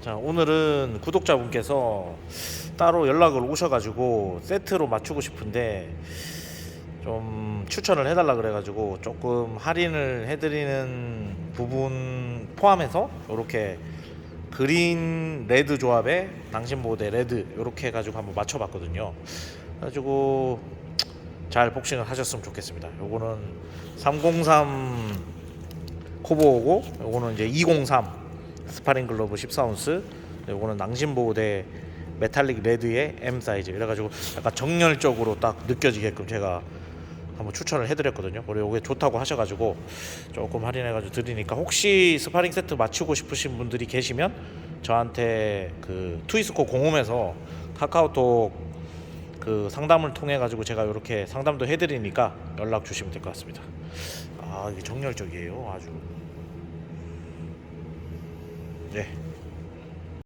자 오늘은 구독자분께서 따로 연락을 오셔가지고 세트로 맞추고 싶은데 좀 추천을 해달라 그래가지고 조금 할인을 해드리는 부분 포함해서 이렇게 그린 레드 조합에 당신 모델 레드 이렇게 해가지고 한번 맞춰봤거든요. 그래가지고 잘 복싱을 하셨으면 좋겠습니다. 요거는 303 코보고 요거는 이제 203 스파링 글러브 14온스 요거는 낭심보호대 메탈릭 레드의 M 사이즈 이래가지고 약간 정열적으로 딱 느껴지게끔 제가 한번 추천을 해드렸거든요. 그리고 이게 좋다고 하셔가지고 조금 할인해가지고 드리니까 혹시 스파링 세트 맞추고 싶으신 분들이 계시면 저한테 그 트위스코 공홈에서 카카오톡 그 상담을 통해 가지고 제가 이렇게 상담도 해드리니까 연락 주시면 될 것 같습니다. 아 이게 정열적이에요, 아주. 对。